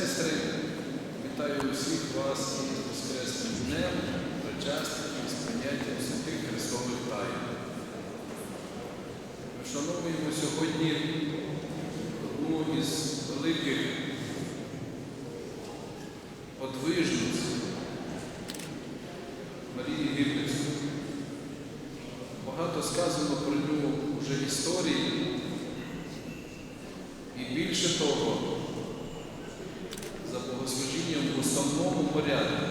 сестри, вітаю всіх вас із Воскресним днем, причастям і з прийняттям святих Христових тайн. Ми вшановуємо сьогодні одну із великих подвижниць Марії Гірницької. Багато сказано про нього вже історії. І більше того, основному порядку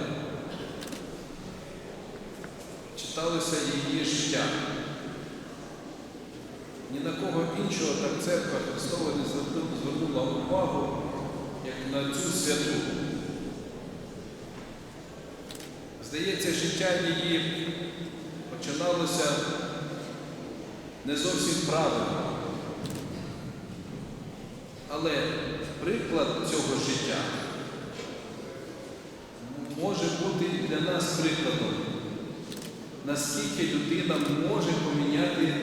читалося її життя. Ні на кого іншого так церква Христова не звернула- увагу, як на цю святу. Здається, життя її починалося не зовсім правильно. Але приклад цього життя може бути для нас прикладом, наскільки людина може поміняти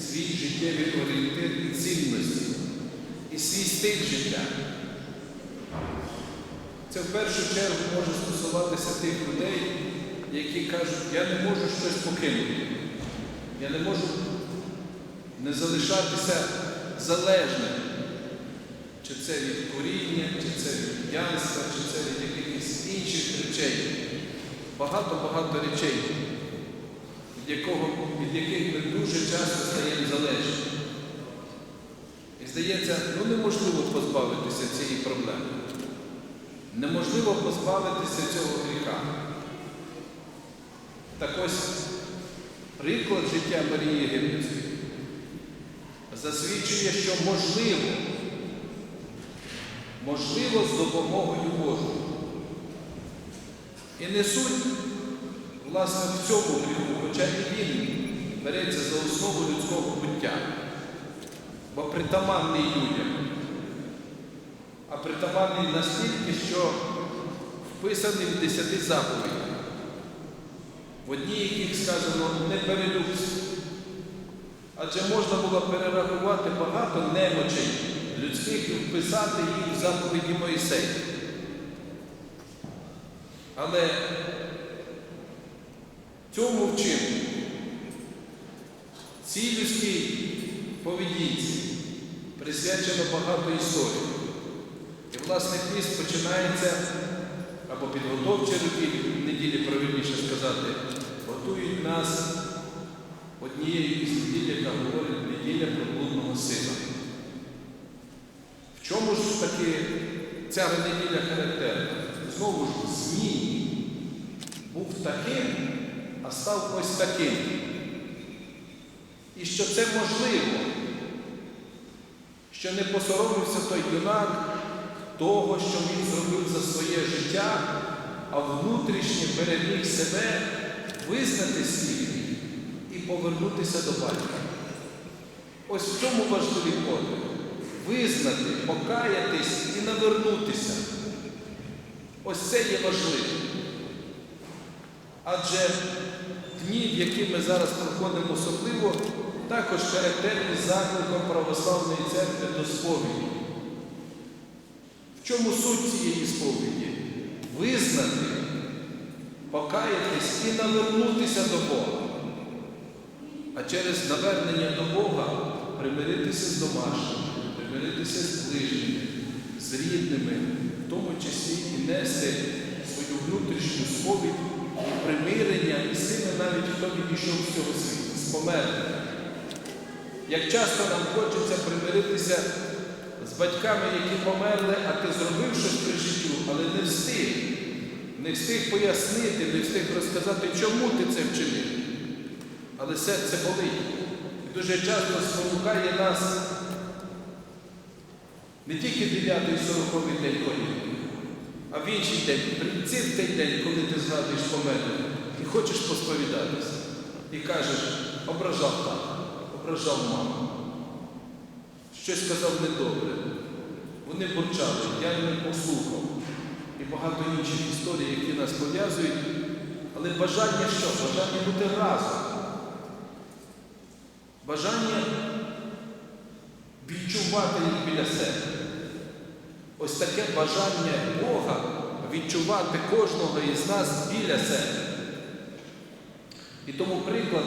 свій життєвий орієнтир і цінності, і свій стиль життя. Це в першу чергу може стосуватися тих людей, які кажуть, я не можу щось покинути, я не можу не залишатися залежним. Чи це від куріння, чи це від п'янства, чи це від якихось інших речей. Багато-багато речей, від, якого, від яких ми дуже часто стаємо залежні. І здається, ну неможливо позбавитися цієї проблеми. Неможливо позбавитися цього гріха. Так ось приклад життя Марії Гірницької засвідчує, що можливо можливо, з допомогою Божою. І не суть, власне, в цьому гріху, хоча і він береться за основу людського буття, бо притаманний людям, а притаманний настільки, що вписаний в десяти заповідях. В одній яких сказано не перелюбсь. Адже можна було перерахувати багато немочей людських і вписати їх в заповіді Моїсея. Але цьому вчинку, цій людській поведінці присвячено багато історій. І, власне, піст починається або підготовчі роки, в неділі правильніше сказати, готують нас однією із неділь, яка говорить неділя про блудного сина. Ж таки ця неділя характерна? Знову ж змій був таким, а став ось таким. І що це можливо, що не посоромився той юнак того, що він зробив за своє життя, а внутрішнє переміг себе визнати свій і повернутися до батька. Ось в цьому важливий подвиг. Визнати, покаятись і навернутися. Ось це є важливо. Адже дні, в які ми зараз проходимо особливо, також характерні закликом православної церкви до сповіді. В чому суть цієї сповіді? Визнати, покаятись і навернутися до Бога. А через навернення до Бога примиритися з домашніми, примиритися з ближніми, з рідними, в тому числі і нести свою внутрішню сповідь примирення і сили навіть хто відійшов з цього світу, з померлих. Як часто нам хочеться примиритися з батьками, які померли, а ти зробив щось при життю, але не встиг. Не встиг пояснити, не встиг розказати, чому ти це вчинив. Але серце болить. І дуже часто спонукає нас не тільки 9 і 40 день ходити, а в інший день, в той день, коли ти згадуєш померлих, і хочеш посповідатися. І кажеш, ображав тата, ображав маму. Щось сказав недобре. Вони бурчали, я не послухав. І багато інших історій, які нас пов'язують. Але бажання що? Бажання бути разом. Бажання відчувати їх біля себе. Ось таке бажання Бога відчувати кожного із нас біля себе. І тому приклад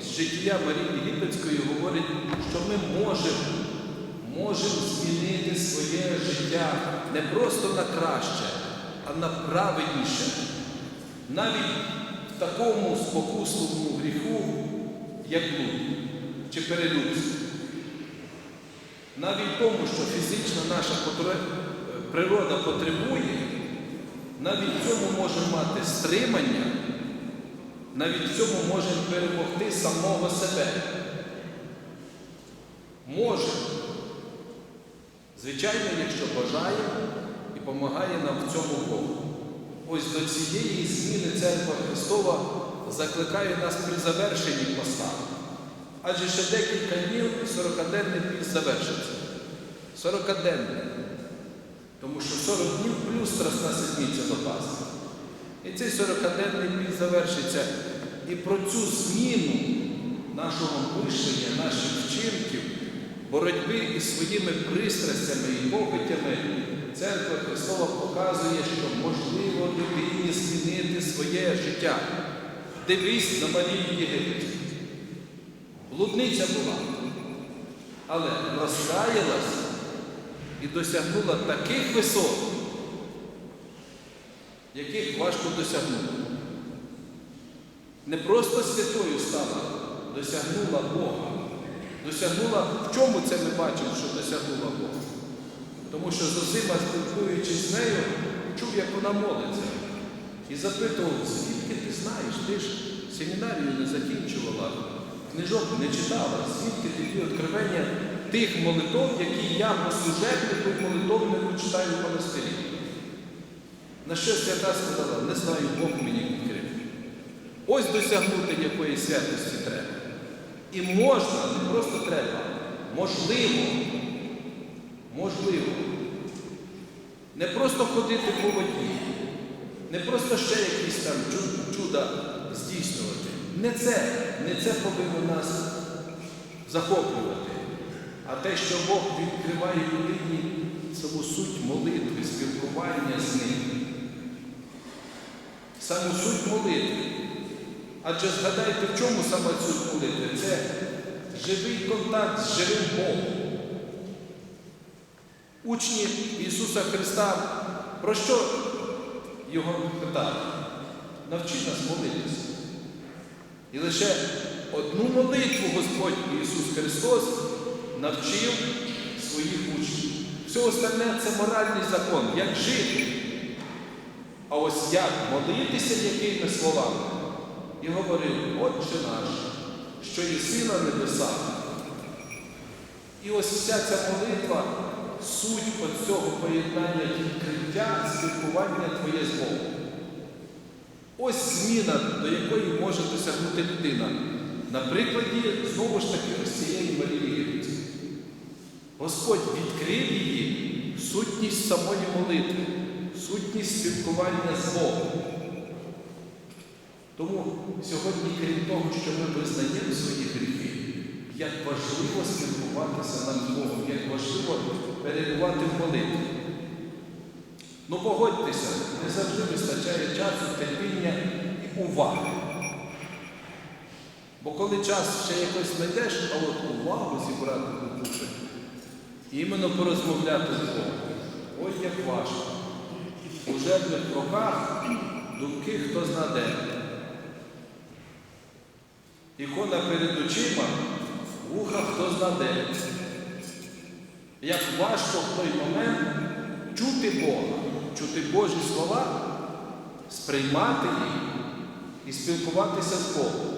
із життя Марії Єгипетської говорить, що ми можемо, можемо змінити своє життя не просто на краще, а на праведніше. Навіть в такому спокусливому гріху, як блуд чи перелюбство. Навіть тому, що фізична наша природа потребує, навіть в цьому можемо мати стримання, навіть в цьому можемо перемогти самого себе. Може. Звичайно, якщо бажає і допомагає нам в цьому Бог. Ось до цієї зміни Церква Христова закликає нас при завершенні поста. Адже ще декілька днів 40-денний піст завершиться. 40-денний. Тому що 40 днів плюс Страсна до Пасхи. І цей 40-денний піст завершиться. І про цю зміну нашого мишлення, наших вчинків, боротьби із своїми пристрастями і похотями, Церква Христова показує, що можливо людині змінити своє життя. Дивись на Марію Єгипетську. Блудниця була, але розкаялась і досягнула таких висот, яких важко досягнути. Не просто святою стала, досягнула Бога. Досягнула, в чому це ми бачимо, що досягнула Бога? Тому що Зосима, спілкуючись з нею, чув, як вона молиться. І запитував, звідки ти знаєш, ти ж семінарію не закінчувала, книжок не читала, звідки тобі відкривання тих молитов, які я по служебнику молитовнику читаю в монастирі. На що свята сказала, не знаю, Бог мені відкрив. Ось досягнути якої святості треба. І можна, не просто треба, можливо, можливо, не просто ходити по воді, не просто ще якісь там чуда здійснювати. Не це, не це повинно нас захоплювати, а те, що Бог відкриває людині саму суть молитви, спілкування з ним. Саму суть молитви. Адже згадайте, в чому саме суть молитви? Це живий контакт з живим Богом. Учні Ісуса Христа про що його питали? Навчи нас молитися. І лише одну молитву Господь Ісус Христос навчив своїх учнів. Все остальне це моральний закон, як жити. А ось як молитися якими словами? І говорив, Отче наш, що єси на небесах. І ось вся ця молитва, суть от цього поєднання відкриття, спілкування Твоє з Богом. Ось зміна, до якої може досягнути людина. На прикладі, знову ж таки, ось цієї Марії Єгипетської. Господь відкрив її сутність самої молитви, сутність спілкування з Богом. Тому сьогодні, крім того, що ми визнаємо свої гріхи, як важливо спілкуватися нам з Богом, як важливо перебувати в молитві. Ну погодьтеся, не завжди вистачає часу, терпіння і уваги. Бо коли час ще якось знайдеш, а от увагу зібрати купити, іменно порозмовляти з Богом. Ой, як важко. У жертвних руках думки хто знаде. Ікона перед очима, вуха хто знаде. Як важко в той момент чути Бога, чути Божі слова, сприймати їх і спілкуватися з Богом.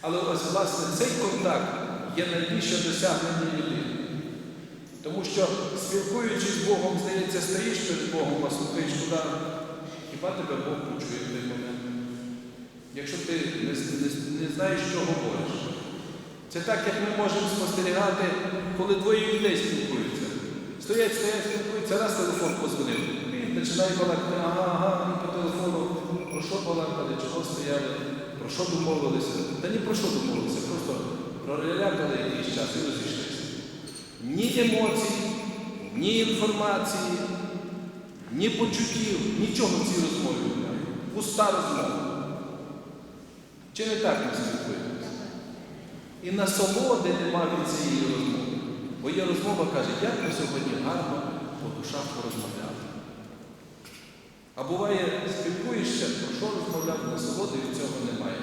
Але ось, власне, цей контакт є найбільше досягнення людини. Тому що, спілкуючись з Богом, здається, стоїш перед Богом, а слухаєш куди, хіба тебе Бог почує в той момент? Якщо ти не, не- не знаєш, що говориш. Це так, як ми можемо спостерігати, коли двоє людей спілкуються. Стоять, стоять, спілкуються, раз телефон позвонив. Він починає балакати, ага, ага, і по телефону, про що балакали, чого стояли, про що домовилися. Та ні про що домовилися, просто прорелякали якийсь час і розійшлися. Ні емоцій, ні інформації, ні почуттів, нічого в цій розмові немає. Пуста розмова. Чи не так ми спілкуємося? І насолоди нема від цієї розмови. Бо є розмова каже, як ми сьогодні гарно по душах порозмовляли. А буває, спілкуєшся, про що розмовляв, насолоди від цього немає.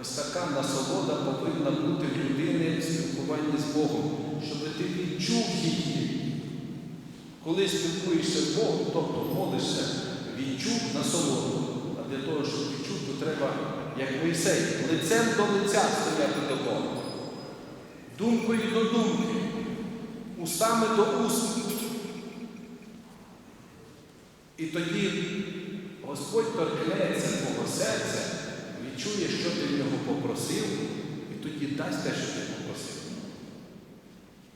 Ось така насолода повинна бути в людини в спілкуванні з Богом, щоб ти відчув її. Коли спілкуєшся з Богом, тобто молишся, відчув насолоду. А для того, щоб відчув, то треба, як Мойсей, лицем до лиця стояти до Бога. Думкою до думки, устами до уст. І тоді Господь торкнеться твого серця, відчує, що ти в нього попросив, і тоді дасть те, що ти попросив.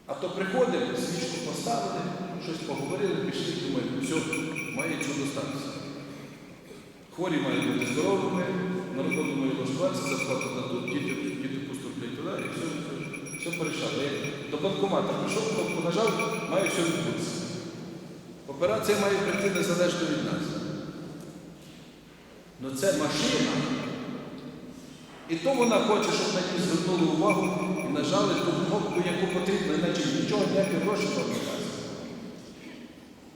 А то приходимо, свічку поставили, щось поговорили, пішли, думаємо, все, має чудо статися. Хворі мають бути здоровими, народу має влаштуватися, зарплату дадуть, діти, діти поступлять туди, і все, все, все порішало. Як до банкомата прийшов, кнопку нажав, має все відбутися. Операція має прийти незалежно від нас. Ну це машина. І то вона хоче, щоб на ній звернули увагу і нажали ту кнопку, яку потрібно, іначе нічого ніякі гроші не дасть.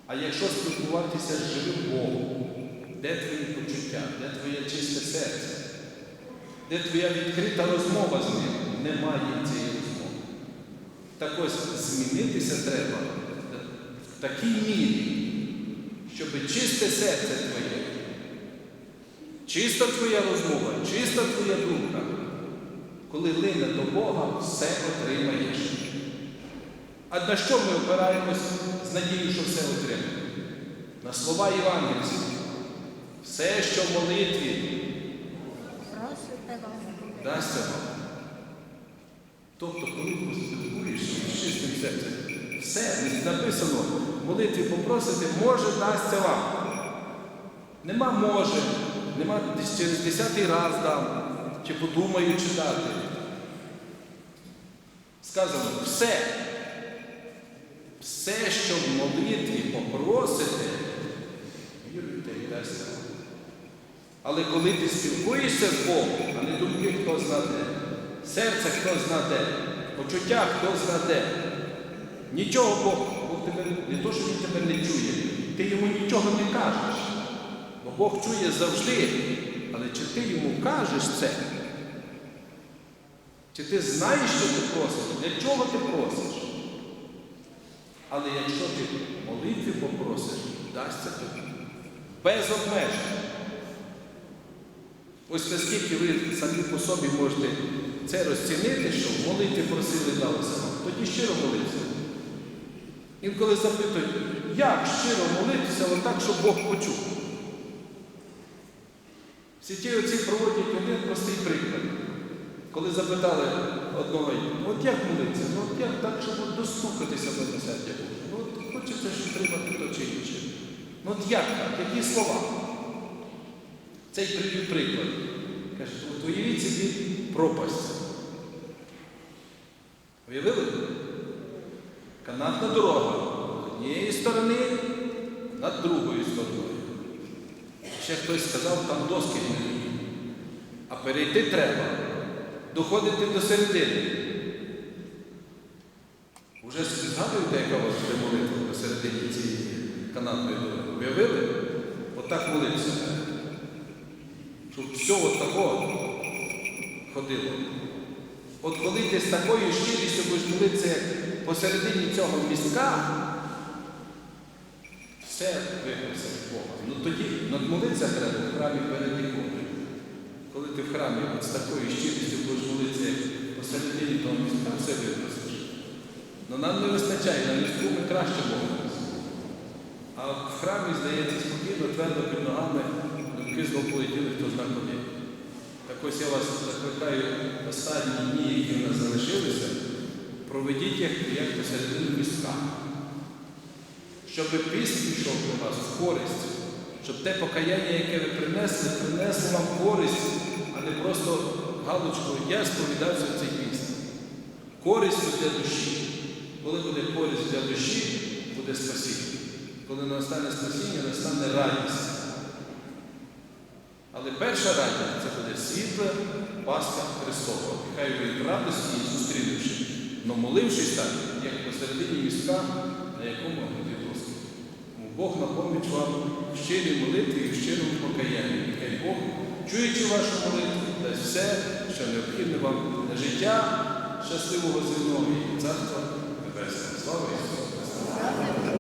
А якщо спілкуватися з живим Богом, де твої почуття, де твоє чисте серце, де твоя відкрита розмова з ним, немає цієї розмови. Так ось змінитися треба в такій мірі, щоб чисте серце твоє, чиста твоя розмова, чиста твоя думка, коли лине до Бога, все отримаєш. А на що ми опираємось з надією, що все отримаємо? На слова Євангельські. Все, що в молитві, дасться вам. Тобто, коли поспілкуєшся з чистим серцем, все написано, в молитві попросити, може дасться вам. Нема може, нема через десятий раз дам, чи подумаю читати. Сказано, все. Все, що в молитві попросите, віруйте і дасться вам. Але коли ти спілкуєшся з Богом, а не думки, хто знаде, серце хто знаде, почуття хто знаде, нічого Бог, Бог тебе не то, що він тебе не чує, ти йому нічого не кажеш. Бо Бог чує завжди, але чи ти йому кажеш це? Чи ти знаєш, що ти просиш? Для чого ти просиш? Але якщо ти молитві попросиш, дасться тобі без обмежень. Ось наскільки ви самі по собі можете це розцінити, що в молитві просили далося вам, тоді щиро молитися. Інколи запитують, як щиро молитися, отак, щоб Бог почув. Всі ті оці проводять один простий приклад. Коли запитали одного, от як молитися? Ну от як так, щоб достукатися до милосердя Боже? Ну от хочеться, щоб тримати то чи інше. Ну от як так? Які слова? Цей приклад. Каже, от уявіть собі пропасть. Уявили? Канатна дорога. З однієї сторони, над другою стороною. Ще хтось сказав, там доски гнилі. А перейти треба. Доходити до середини. Уже згадуєте, яка у вас буде молитва посередині цієї канатної дороги? Уявили? Отак молитися. Щоб все от такого ходило. От коли ти з такою щирістю будеш молитися посередині цього містка, все випросиш Бога. Ну тоді надмолитися треба в храмі перед іконою. Коли ти в храмі от з такою щирістю будеш молитися посередині того містка, все випросиш. Ну нам не вистачає, на містку ми краще молимося. А в храмі, здається, спокійно, твердо під ногами, думки знов полетіли, хто зна. Так ось я вас закликаю останні дні, які в нас залишилися, проведіть їх як посередину містка. Щоб піст пішов до вас в користь, щоб те покаяння, яке ви принесли, принесло вам користь, а не просто галочку, я сповідався в цей піст. Користю для душі. Коли буде користь для душі, буде спасіння. Коли настане спасіння, настане радість. Але перша радість це буде світла Пасха Христова. І Хай ви в радості її зустрінувши, но молившись так, як посередині містка, на якому буде доски. Тому Бог на поміч вам в щирій молитві і щирому покаянні. І Хай Бог, чуючи вашу молитву, дасть все, що необхідне вам для життя щасливого земного і царства небесного. Слава Ісусу Христу!